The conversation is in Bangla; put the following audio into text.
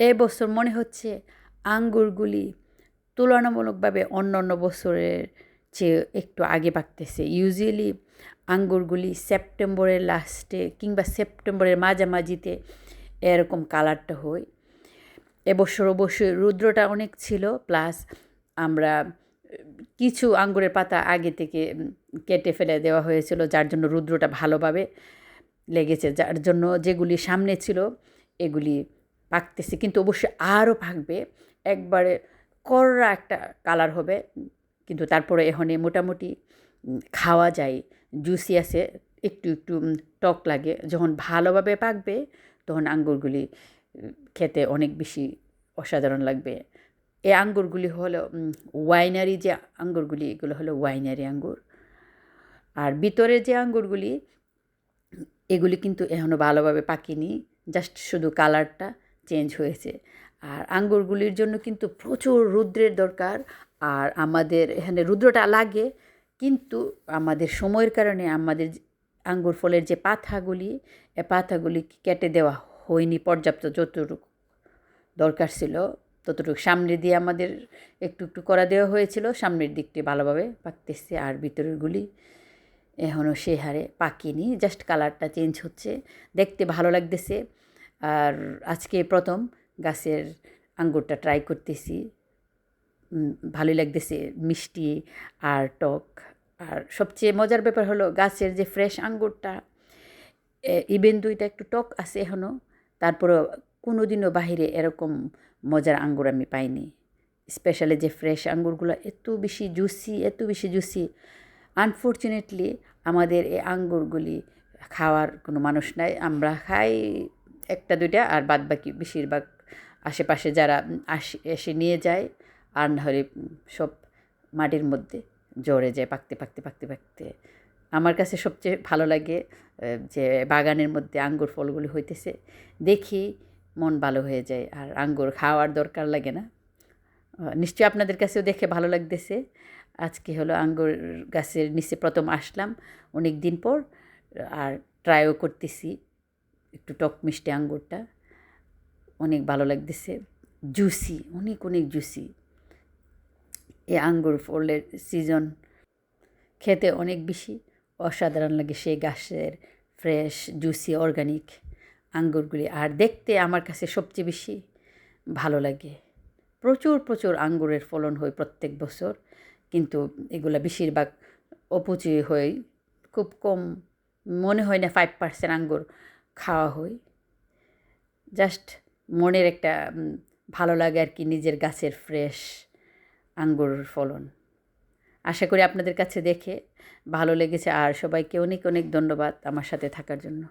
এবছর মনে হচ্ছে আঙ্গুরগুলি তুলনামূলকভাবে অন্য অন্য বছরের চেয়ে একটু আগে পাকতেছে ইউজুয়ালি আঙ্গুরগুলি সেপ্টেম্বরের লাস্টে কিংবা সেপ্টেম্বরের মাঝামাঝিতে এরকম কালারটা হয়। এবছর অবশ্যই রুদ্রটা অনেক ছিল প্লাস আমরা কিছু আঙ্গুরের পাতা আগে থেকে কেটে ফেলে দেওয়া হয়েছিল, যার জন্য রুদ্রটা ভালোভাবে লেগেছে, যার জন্য যেগুলি সামনে ছিল, এগুলি পাকতেছে, কিন্তু অবশ্যই আরও পাকবে। একবারে কররা একটা কালার হবে, কিন্তু তারপরে এখানে মোটামুটি খাওয়া যায় জুসি আছে, একটু একটু টক লাগে। যখন ভালোভাবে পাকবে, তখন আঙ্গুরগুলি খেতে অনেক বেশি অসাধারণ লাগবে। এই আঙ্গুরগুলি হলো ওয়াইনারি যে আঙ্গুরগুলি, এগুলো হলো ওয়াইনারি আঙ্গুর। আর ভিতরে যে আঙ্গুরগুলি, এগুলি কিন্তু এখনও ভালোভাবে পাকেনি, জাস্ট শুধু কালারটা চেঞ্জ হয়েছে। আর আঙ্গুরগুলির জন্য কিন্তু প্রচুর রুদ্রের দরকার। আর আমাদের এখানে রুদ্রটা লাগে, কিন্তু আমাদের সময়ের কারণে আমাদের আঙ্গুর ফলের যে পাতাগুলি, এ পাতাগুলি কেটে দেওয়া হয়নি পর্যাপ্ত যতটুকু দরকার ছিল, ততটুকু সামনে দিয়ে আমাদের একটু একটু করা দেওয়া হয়েছিল। সামনের দিকটি ভালোভাবে পাকতেছে, আর ভিতরেরগুলি এখনও সে হারে পাকিনি। জাস্ট কালারটা চেঞ্জ হচ্ছে। দেখতে ভালো লাগতেছে। আর আজকে প্রথম গাছের আঙ্গুরটা ট্রাই করতেছি। ভালোই লাগতেছে, মিষ্টি আর টক। আর সবচেয়ে মজার ব্যাপার হলো গাছের যে ফ্রেশ আঙ্গুরটা ইভেন দুইটা একটু টক আছে এখনও তারপরেও কোনো দিনও বাহিরে এরকম মজার আঙ্গুর আমি পাইনি। স্পেশালি যে ফ্রেশ আঙ্গুরগুলো এত বেশি জুসি এত বেশি জুসি আনফর্চুনেটলি আমাদের এই আঙ্গুরগুলি খাওয়ার কোনো মানুষ নাই, আমরা খাই একটা, দুইটা, আর বাদ বাকি বেশিরভাগ আশেপাশে যারা আসে, এসে নিয়ে যায় আর না হলে সব মাটির মধ্যে জড়ে যায়, পাকতে পাকতে পাকতে পাকতে। আমার কাছে সবচেয়ে ভালো লাগে যে বাগানের মধ্যে আঙ্গুর ফলগুলি হইতেছে, দেখি মন ভালো হয়ে যায়, আর আঙ্গুর খাওয়ার দরকার লাগে না। নিশ্চয়ই আপনাদের কাছেও দেখে ভালো লাগতেছে। আজকে হলো আঙ্গুর গাছের নিচে প্রথম আসলাম অনেক দিন পর, আর ট্রাইও করতেছি। একটু টক মিষ্টি আঙ্গুরটা, অনেক ভালো লাগতেছে। জুসি, অনেক অনেক জুসি। এই আঙ্গুর ফলের সিজন খেতে অনেক বেশি অসাধারণ লাগে সেই গাছের ফ্রেশ জুসি অর্গানিক আঙ্গুরগুলি। আর দেখতে আমার কাছে সবচেয়ে বেশি ভালো লাগে। প্রচুর প্রচুর আঙ্গুরের ফলন হয় প্রত্যেক বছর, কিন্তু এগুলো বেশিরভাগ অপচয় হয় খুব কম, মনে হয় না ফাইভ পার্সেন্ট আঙ্গুর খাওয়া হয়। জাস্ট মনের একটা ভালো লাগে আর কি নিজের গাছের ফ্রেশ আঙ্গুর ফলন। আশা করি আপনাদের কাছে দেখে ভালো লেগেছে। আর সবাইকে অনেক অনেক ধন্যবাদ আমার সাথে থাকার জন্য।